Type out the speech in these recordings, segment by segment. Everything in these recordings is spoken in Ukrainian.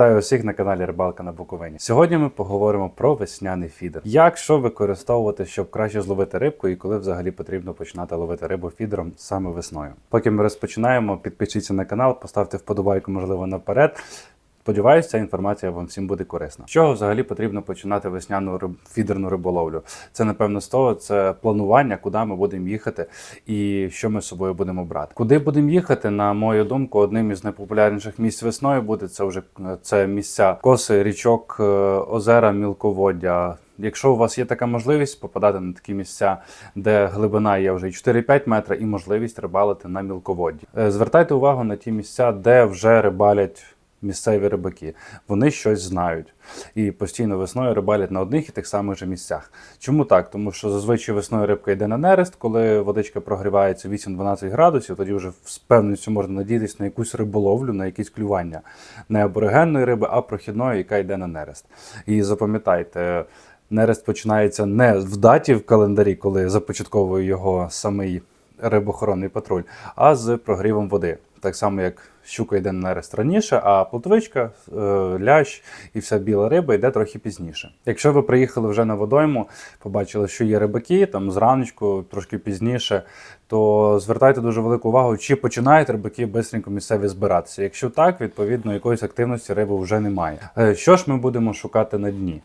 Вітаю усіх на каналі Рибалка на Буковині. Сьогодні ми поговоримо про весняний фідер. Як що використовувати, щоб краще зловити рибку, і коли взагалі потрібно починати ловити рибу фідером саме весною. Поки ми розпочинаємо, підпишіться на канал, поставте вподобайку, можливо, наперед. Сподіваюся, ця інформація вам всім буде корисна. З чого взагалі потрібно починати весняну риб... фідерну риболовлю? Це напевно з того, це планування, куди ми будемо їхати і що ми з собою будемо брати. Куди будемо їхати, на мою думку, одним із найпопулярніших місць весною буде це вже це місця коси, річок, е, озера, мілководдя. Якщо у вас є така можливість попадати на такі місця, де глибина є вже 4-5 метрів, і можливість рибалити на мілководді. Е, Звертайте увагу на ті місця, де вже рибалять місцеві рибаки. Вони щось знають і постійно весною рибалять на одних і тих самих же місцях. Чому так? Тому що зазвичай весною рибка йде на нерест, коли водичка прогрівається 8-12 градусів, тоді вже з певністю можна надіятися на якусь риболовлю, на якісь клювання не аборигенної риби, а прохідної, яка йде на нерест. І запам'ятайте. Нерест починається не в даті в календарі, коли започатковує його самий рибохоронний патруль, а з прогрівом води. Так само, як щука йде на нерест раніше, а плотвичка, е, лящ і вся біла риба йде трохи пізніше. Якщо ви приїхали вже на водойму, побачили, що є рибаки там зраночку, трошки пізніше, то звертайте дуже велику увагу, чи починають рибаки бистренько місцеві збиратися. Якщо так, відповідно якоїсь активності риби вже немає. Е, Що ж ми будемо шукати на дні?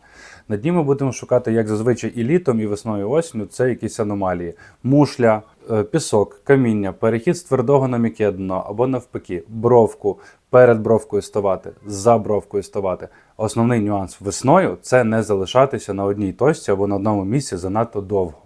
На дні ми будемо шукати, як зазвичай, і літом, і весною, і осінню, це якісь аномалії. Мушля, е, пісок, каміння, перехід з твердого на м'яке дно навпаки, бровку, перед бровкою ставати, за бровкою ставати. Основний нюанс весною це не залишатися на одній точці або на одному місці занадто довго.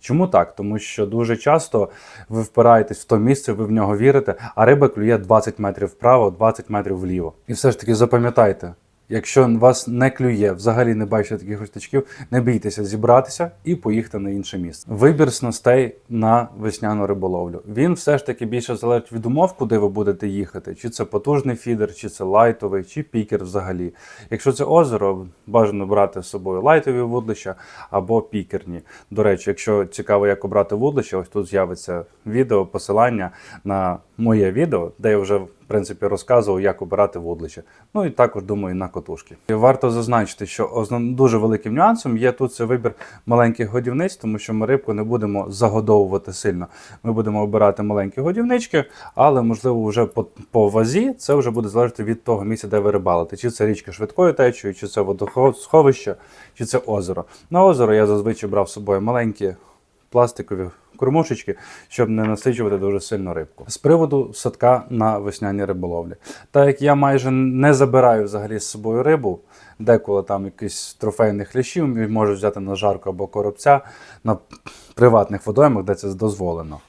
Чому так? Тому що дуже часто ви впираєтесь в то місце, ви в нього вірите, а риба клює 20 метрів вправо, 20 метрів вліво. І все ж таки запам'ятайте, якщо вас не клює, взагалі не бачите таких очтачків, не бійтеся зібратися і поїхати на інше місце. Вибір снастей на весняну риболовлю. Він все ж таки більше залежить від умов, куди ви будете їхати. Чи це потужний фідер, чи це лайтовий, чи пікер взагалі. Якщо це озеро, бажано брати з собою лайтові вудлища або пікерні. До речі, якщо цікаво, як обрати вудлище, ось тут з'явиться відео, посилання на моє відео, де я вже принципі розказував, як обирати вудлище. Ну і також думаю на котушки. Варто зазначити, що основ... дуже великим нюансом є тут це вибір маленьких годівниць, тому що ми рибку не будемо загодовувати сильно. Ми будемо обирати маленькі годівнички, але можливо вже по, по вазі це вже буде залежати від того місця, де ви рибалите. Чи це річка швидкою течією, чи це водосховище, чи це озеро. На озеро я зазвичай брав з собою маленькі пластикові кормушечки, щоб не насичувати дуже сильно рибку. З приводу садка на весняній риболовлі. Так як я майже не забираю взагалі з собою рибу, деколи там якийсь трофейних хлящів, можу взяти на жарку або коробця на приватних водоймах, де це дозволено.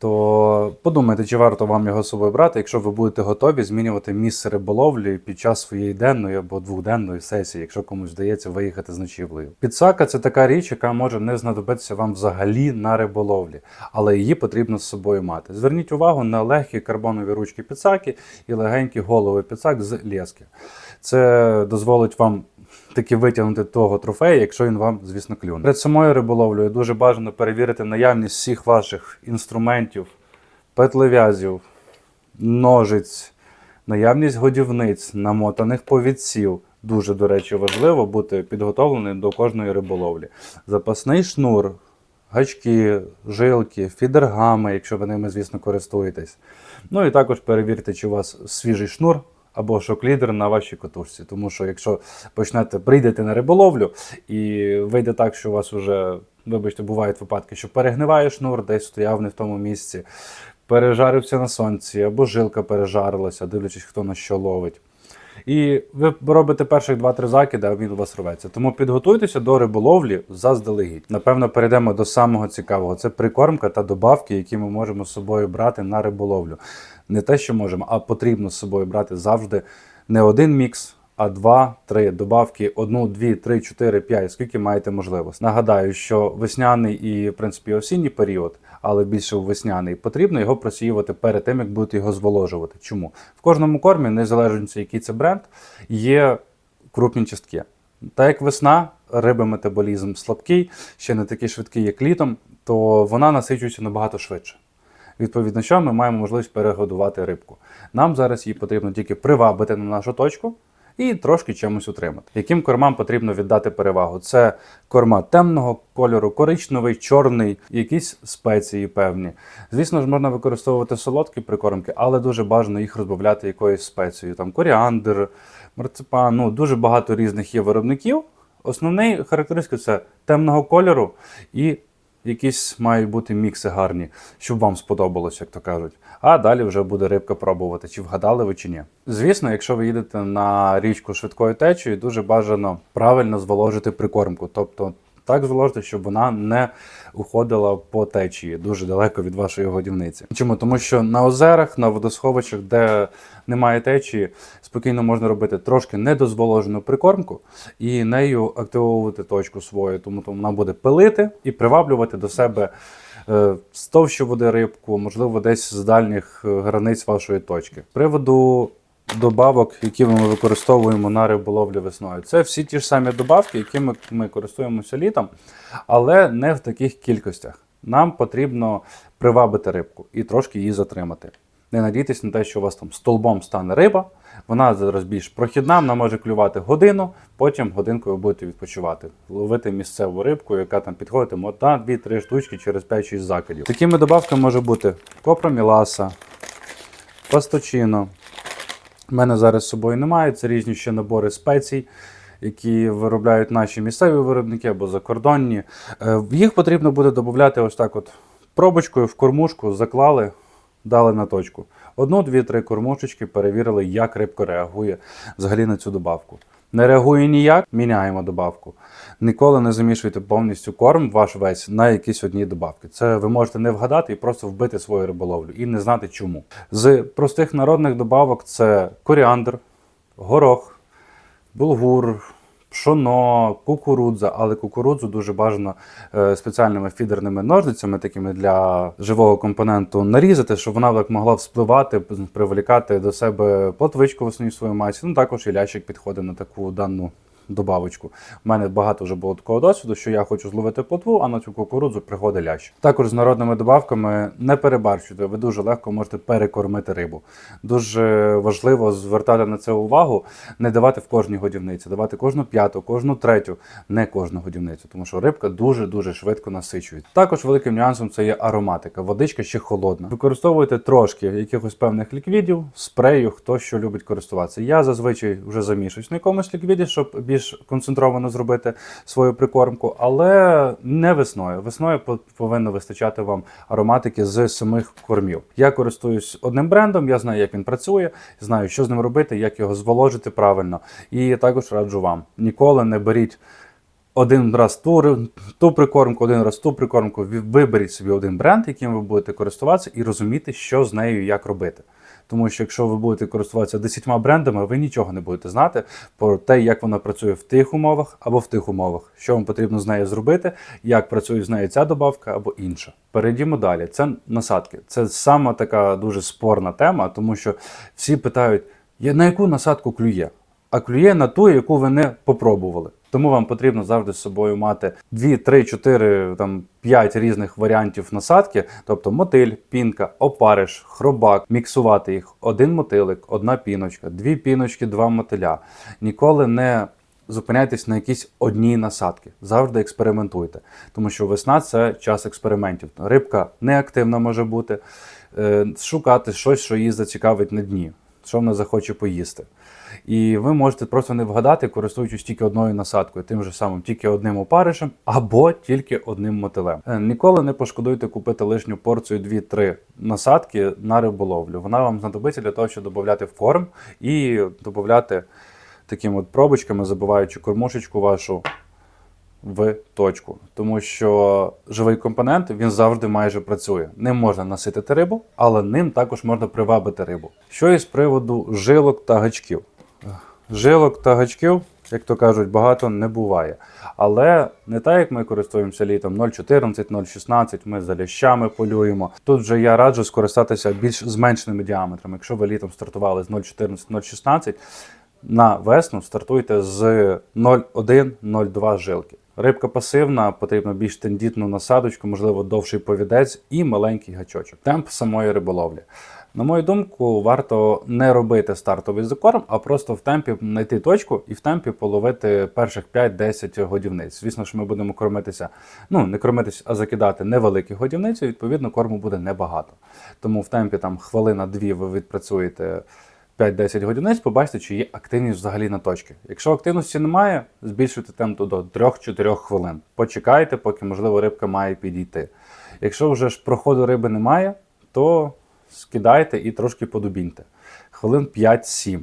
То подумайте, чи варто вам його з собою брати, якщо ви будете готові змінювати місце риболовлі під час своєї денної або двохденної сесії, якщо комусь вдається виїхати з ночівлею. Підсака це така річ, яка може не знадобитися вам взагалі на риболовлі, але її потрібно з собою мати. Зверніть увагу на легкі карбонові ручки підсаки і легенькі голови підсак з лески. Це дозволить вам таки витягнути того трофея, якщо він вам, звісно, клюне. Перед самою риболовлею дуже бажано перевірити наявність всіх ваших інструментів, петлев'язів, ножиць, наявність годівниць, намотаних повідців. Дуже, до речі, важливо бути підготовленим до кожної риболовлі. Запасний шнур, гачки, жилки, фідергами, якщо ви ними, звісно, користуєтесь. Ну і також перевірте, чи у вас свіжий шнур або шок-лідер на вашій котушці. Тому що якщо почнете прийдете на риболовлю і вийде так, що у вас вже, вибачте, бувають випадки, що перегниває шнур, десь стояв не в тому місці, пережарився на сонці, або жилка пережарилася, дивлячись, хто на що ловить. І ви робите перших 2-3 закиди, а він у вас рветься. Тому підготуйтеся до риболовлі заздалегідь. Напевно, перейдемо до самого цікавого: це прикормка та добавки, які ми можемо з собою брати на риболовлю. Не те, що можемо, а потрібно з собою брати завжди не один мікс. А два, три добавки, одну, дві, три, чотири, п'ять, скільки маєте можливості. Нагадаю, що весняний і в принципі осінній період, але більше весняний, потрібно його просіювати перед тим, як будете його зволожувати. Чому? В кожному кормі, незалежно який це бренд, є крупні частки. Так як весна, риби метаболізм слабкий, ще не такий швидкий, як літом, то вона насичується набагато швидше. Відповідно, що ми маємо можливість перегодувати рибку. Нам зараз її потрібно тільки привабити на нашу точку і трошки чимось утримати. Яким кормам потрібно віддати перевагу? Це корма темного кольору, коричневий, чорний, якісь спеції певні. Звісно ж, можна використовувати солодкі прикормки, але дуже бажано їх розбавляти якоюсь спецією. Там коріандр, марципан, ну дуже багато різних є виробників. Основний характеристика це темного кольору і якісь мають бути мікси гарні, щоб вам сподобалось, як то кажуть. А далі вже буде рибка пробувати, чи вгадали ви чи ні. Звісно, якщо ви їдете на річку швидкою течією, дуже бажано правильно зволожити прикормку. Тобто так зволожити, щоб вона не уходила по течії дуже далеко від вашої годівниці. Чому? Тому що на озерах, на водосховищах, де немає течії, спокійно можна робити трошки недозволожену прикормку і нею активовувати точку свою, тому то вона буде пилити і приваблювати до себе е, з товщі води рибку, можливо, десь з дальніх е, границь вашої точки. Приводу добавок, які ми використовуємо на риболовлю весною. Це всі ті ж самі добавки, якими ми користуємося літом, але не в таких кількостях. Нам потрібно привабити рибку і трошки її затримати. Не надійтесь на те, що у вас там столбом стане риба. Вона зараз більш прохідна, вона може клювати годину, потім годинкою будете відпочивати, ловити місцеву рибку, яка там підходитиме одна, дві, три штучки через 5-6 закидів. Такими добавками може бути копроміласа, пасточино, у мене зараз з собою немає. Це різні ще набори спецій, які виробляють наші місцеві виробники або закордонні. Е, Їх потрібно буде додати ось так: от пробочкою в кормушку, заклали, дали на точку. Одну, дві, три кормушечки перевірили, як рибка реагує взагалі на цю добавку. Не реагує ніяк, міняємо добавку. Ніколи не замішуйте повністю корм ваш весь на якісь одні добавки. Це ви можете не вгадати і просто вбити свою риболовлю і не знати чому. З простих народних добавок це коріандр, горох, булгур, пшоно, кукурудза, але кукурудзу дуже бажано е, спеціальними фідерними ножницями, такими для живого компоненту, нарізати, щоб вона так могла вспливати, привлікати до себе плотвичку в основній своїй масі. Ну також і лящик підходить на таку дану. Добавочку. У мене багато вже було такого досвіду, що я хочу зловити плотву, а на цю кукурудзу приходить лящ. Також з народними добавками не перебарщуйте, ви дуже легко можете перекормити рибу. Дуже важливо звертати на це увагу, не давати в кожній годівниці, давати кожну п'яту, кожну третю, не кожну годівницю, тому що рибка дуже-дуже швидко насичується. Також великим нюансом це є ароматика. Водичка ще холодна. Використовуйте трошки якихось певних ліквідів, спрею, хто що любить користуватися. Я зазвичай вже замішуюсь на якомусь ліквіді, щоб більш концентровано зробити свою прикормку, але не весною. Весною по- повинно вистачати вам ароматики з самих кормів. Я користуюсь одним брендом, я знаю, як він працює, знаю, що з ним робити, як його зволожити правильно. І також раджу вам: ніколи не беріть. Один раз ту, ту прикормку, один раз ту прикормку. Виберіть собі один бренд, яким ви будете користуватися, і розуміти, що з нею як робити. Тому що якщо ви будете користуватися десятьма брендами, ви нічого не будете знати про те, як вона працює в тих умовах або в тих умовах, що вам потрібно з нею зробити, як працює з нею ця добавка або інша. Перейдімо далі. Це насадки. Це сама така дуже спорна тема, тому що всі питають, «Я на яку насадку клює? А клює на ту, яку ви не попробували. Тому вам потрібно завжди з собою мати 2, 3, 4, там 5 різних варіантів насадки, тобто мотиль, пінка, опариш, хробак, міксувати їх. Один мотилик, одна піночка, дві піночки, два мотиля. Ніколи не зупиняйтесь на якійсь одній насадки. Завжди експериментуйте. Тому що весна це час експериментів. Рибка неактивна може бути, е, шукати щось, що її зацікавить на дні, що вона захоче поїсти. І ви можете просто не вгадати, користуючись тільки одною насадкою, тим же самим тільки одним опаришем або тільки одним мотилем. Е, Ніколи не пошкодуйте купити лишню порцію 2-3 насадки на риболовлю. Вона вам знадобиться для того, щоб додати в корм і додати такими от пробочками, забиваючи кормушечку вашу в точку. Тому що живий компонент він завжди майже працює. Ним можна наситити рибу, але ним також можна привабити рибу. Що із приводу жилок та гачків? Жилок та гачків, як то кажуть, багато не буває. Але не так, як ми користуємося літом 0,14, 0,16, ми за лящами полюємо. Тут вже я раджу скористатися більш зменшеними діаметрами. Якщо ви літом стартували з 0,14, 0,16, на весну стартуйте з 0,1-0,2 жилки. Рибка пасивна, потрібно більш тендітну насадочку, можливо, довший повідець і маленький гачочок. Темп самої риболовлі. На мою думку, варто не робити стартовий закорм, а просто в темпі знайти точку і в темпі половити перших 5-10 годівниць. Звісно, що ми будемо кормитися, ну не кормитися, а закидати невеликі годівниці. Відповідно, корму буде небагато. Тому в темпі там хвилина-дві ви відпрацюєте 5-10 годівниць, побачите, чи є активність взагалі на точки. Якщо активності немає, збільшуйте темп до 3-4 хвилин. Почекайте, поки можливо рибка має підійти. Якщо вже ж проходу риби немає, то скидайте і трошки подубіньте. Хвилин 5-7.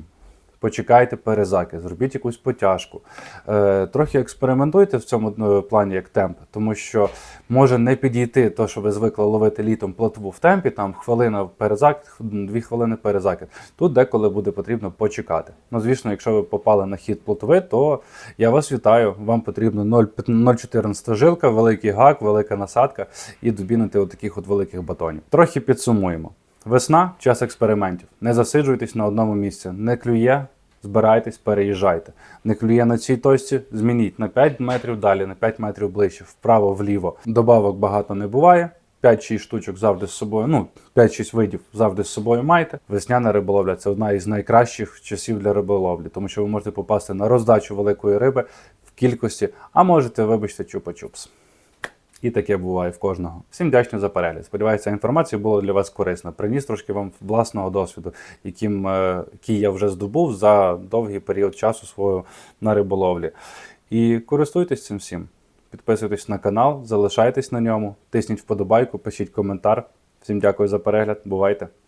Почекайте перезаки, зробіть якусь потяжку. Е, трохи експериментуйте в цьому е, плані як темп, тому що може не підійти то, що ви звикли ловити літом плотву в темпі, там хвилина перезакид, дві хвилини перезакид. Тут деколи буде потрібно почекати. Ну, звісно, якщо ви попали на хід плотви, то я вас вітаю. Вам потрібно 0,14 жилка, великий гак, велика насадка і добінити отаких от великих батонів. Трохи підсумуємо. Весна час експериментів. Не засиджуйтесь на одному місці. Не клює, збирайтесь, переїжджайте. Не клює на цій точці, змініть на 5 метрів далі, на 5 метрів ближче, вправо, вліво. Добавок багато не буває. 5-6 штучок завжди з собою, ну 5-6 видів завжди з собою маєте. Весняна риболовля це одна із найкращих часів для риболовлі, тому що ви можете попасти на роздачу великої риби в кількості, а можете, вибачте, чупа-чупс. І таке буває в кожного. Всім дякую за перегляд. Сподіваюся, інформація була для вас корисна. Приніс трошки вам власного досвіду, яким, е, який я вже здобув за довгий період часу свого на риболовлі. І користуйтесь цим всім. Підписуйтесь на канал, залишайтесь на ньому, тисніть вподобайку, пишіть коментар. Всім дякую за перегляд. Бувайте!